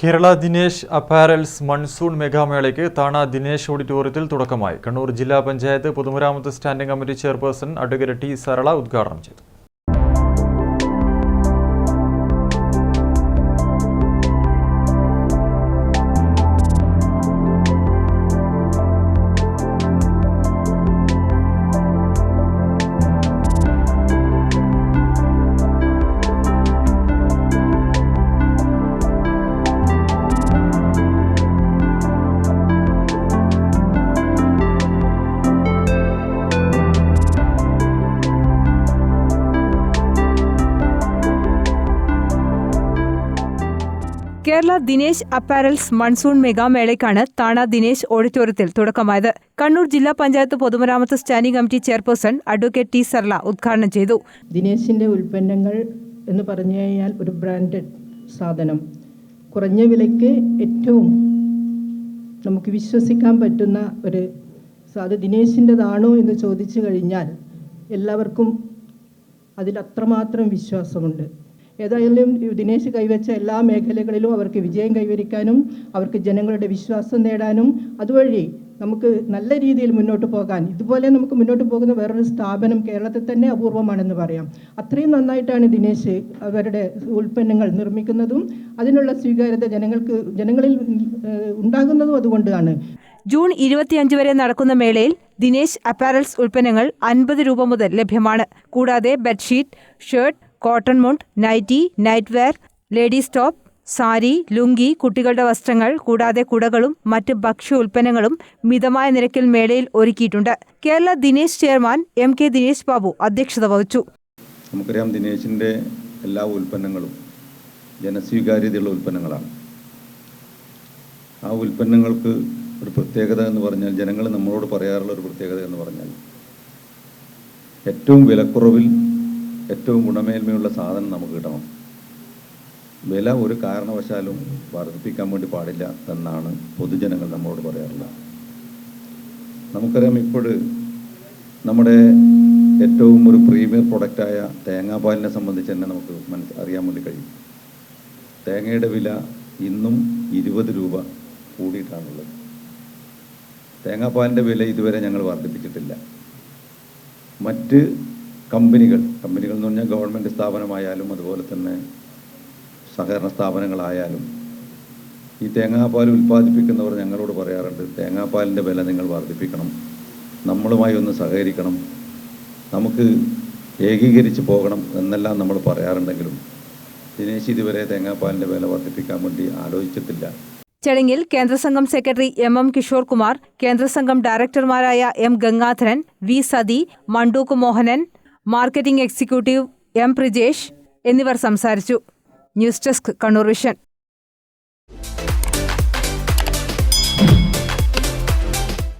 Kerala Dinesh apparels monsoon മെഗാമേളയ്ക്ക് താണ ദിനേശ് ഓഡിറ്റോറിയത്തിൽ തുടക്കമായി. കണ്ണൂർ ജില്ലാ പഞ്ചായത്ത് പൊതുമരാമത്ത് standing committee chairperson advocate T Sarala ഉദ്ഘാടനം ചെയ്തു. കേരള ദിനേശ് അപ്പാരൽസ് മൺസൂൺ മെഗാമേളയ്ക്കാണ് താണ ദിനേശ് ഓഡിറ്റോറിയത്തിൽ തുടക്കമായത്. കണ്ണൂർ ജില്ലാ പഞ്ചായത്ത് പൊതുമരാമത്ത് standing committee chairperson advocate T Sarla ഉദ്ഘാടനം ചെയ്തു. ദിനേശിന്റെ ഉൽപ്പന്നങ്ങൾ എന്ന് പറഞ്ഞു കഴിഞ്ഞാൽ ഒരു ബ്രാൻഡഡ് സാധനം. കുറഞ്ഞ വിലയ്ക്ക് ഏറ്റവും നമുക്ക് വിശ്വസിക്കാൻ പറ്റുന്ന ഒരു അത് ദിനേശിന്റെതാണോ എന്ന് ചോദിച്ചു കഴിഞ്ഞാൽ എല്ലാവർക്കും അതിൽ അത്രമാത്രം വിശ്വാസമുണ്ട്. ഏതായാലും ദിനേശ് കൈവച്ച എല്ലാ മേഖലകളിലും അവർക്ക് വിജയം കൈവരിക്കാനും അവർക്ക് ജനങ്ങളുടെ വിശ്വാസം നേടാനും അതുവഴി നമുക്ക് നല്ല രീതിയിൽ മുന്നോട്ട് പോകാൻ ഇതുപോലെ നമുക്ക് മുന്നോട്ട് പോകുന്ന വേറൊരു സ്ഥാപനം കേരളത്തിൽ തന്നെ അപൂർവമാണെന്ന് പറയാം. അത്രയും നന്നായിട്ടാണ് ദിനേശ് അവരുടെ ഉൽപ്പന്നങ്ങൾ നിർമ്മിക്കുന്നതും അതിനുള്ള സ്വീകാര്യത ജനങ്ങൾക്ക് ജനങ്ങളിൽ ഉണ്ടാകുന്നതും അതുകൊണ്ടാണ്. ജൂൺ ഇരുപത്തിയഞ്ച് വരെ നടക്കുന്ന മേളയിൽ ദിനേശ് അപ്പാരൽസ് ഉൽപ്പന്നങ്ങൾ അൻപത് രൂപ മുതൽ ലഭ്യമാണ്. കൂടാതെ ബെഡ്ഷീറ്റ് ഷർട്ട് കോട്ടൺ മുണ്ട് nightie night wear ladies top sari lungi കുട്ടികളുടെ വസ്ത്രങ്ങൾ കൂടാതെ കുടകളും മറ്റ് ഭക്ഷ്യ ഉൽപ്പന്നങ്ങളും മിതമായ നിരക്കിൽ മേളയിൽ ഒരുക്കിയിട്ടുണ്ട്. Kerala Dinesh chairman M K Dinesh Babu അധ്യക്ഷത വഹിച്ചു. നമുക്കറിയാം ദിനേശിന്റെ എല്ലാ ഉൽപ്പന്നങ്ങളും ജനസ്വീകാര്യതയുള്ള ഉൽപ്പന്നങ്ങളാണ്. ആ ഉൽപ്പന്നങ്ങൾക്ക് ഒരു പ്രത്യേകത എന്ന് പറഞ്ഞാൽ ജനങ്ങൾ നമ്മളോട് പറയാറുള്ള ഒരു പ്രത്യേകത എന്ന് പറഞ്ഞാൽ ഏറ്റവും വിലക്കുറവിൽ ഏറ്റവും ഗുണമേന്മയുള്ള സാധനം നമുക്ക് കിട്ടണം. വില ഒരു കാരണവശാലും വർദ്ധിപ്പിക്കാൻ വേണ്ടി പാടില്ല എന്നാണ് പൊതുജനങ്ങൾ നമ്മളോട് പറയാറുള്ളത്. നമുക്കറിയാം ഇപ്പോൾ നമ്മുടെ ഏറ്റവും ഒരു പ്രീമിയർ പ്രൊഡക്റ്റായ തേങ്ങാപ്പാലിനെ സംബന്ധിച്ച് തന്നെ നമുക്ക് മനസ്സ് അറിയാൻ വേണ്ടി കഴിയും. തേങ്ങയുടെ വില ഇന്നും ഇരുപത് രൂപ കൂടിയിട്ടാണുള്ളത്. തേങ്ങാപ്പാലിന്റെ വില ഇതുവരെ ഞങ്ങൾ വർദ്ധിപ്പിച്ചിട്ടില്ല. മറ്റ് കമ്പനികൾ കമ്പനികൾ എന്ന് പറഞ്ഞാൽ ഗവൺമെന്റ് സ്ഥാപനമായാലും അതുപോലെ തന്നെ സഹകരണ സ്ഥാപനങ്ങളായാലും ഈ തേങ്ങാപ്പാൽ ഉൽപ്പാദിപ്പിക്കുന്നവർ ഞങ്ങളോട് പറയാറുണ്ട് തേങ്ങാപ്പാലിന്റെ വില നിങ്ങൾ വർദ്ധിപ്പിക്കണം നമ്മളുമായി ഒന്ന് സഹകരിക്കണം നമുക്ക് ഏകീകരിച്ച് പോകണം എന്നെല്ലാം നമ്മൾ പറയാറുണ്ടെങ്കിലും ദിനേശ് ഇതുവരെ തേങ്ങാപ്പാലിന്റെ വില വർദ്ധിപ്പിക്കാൻ വേണ്ടി ആലോചിച്ചിട്ടില്ല. ചടങ്ങിൽ കേന്ദ്രസംഘം secretary M M Kishore Kumar കേന്ദ്രസംഘം ഡയറക്ടർമാരായ M Gangadharan V Sathi Mandook Mohanan marketing executive M. Prijesh എന്നിവർ സംസാരിച്ചു. News desk Kannur vision.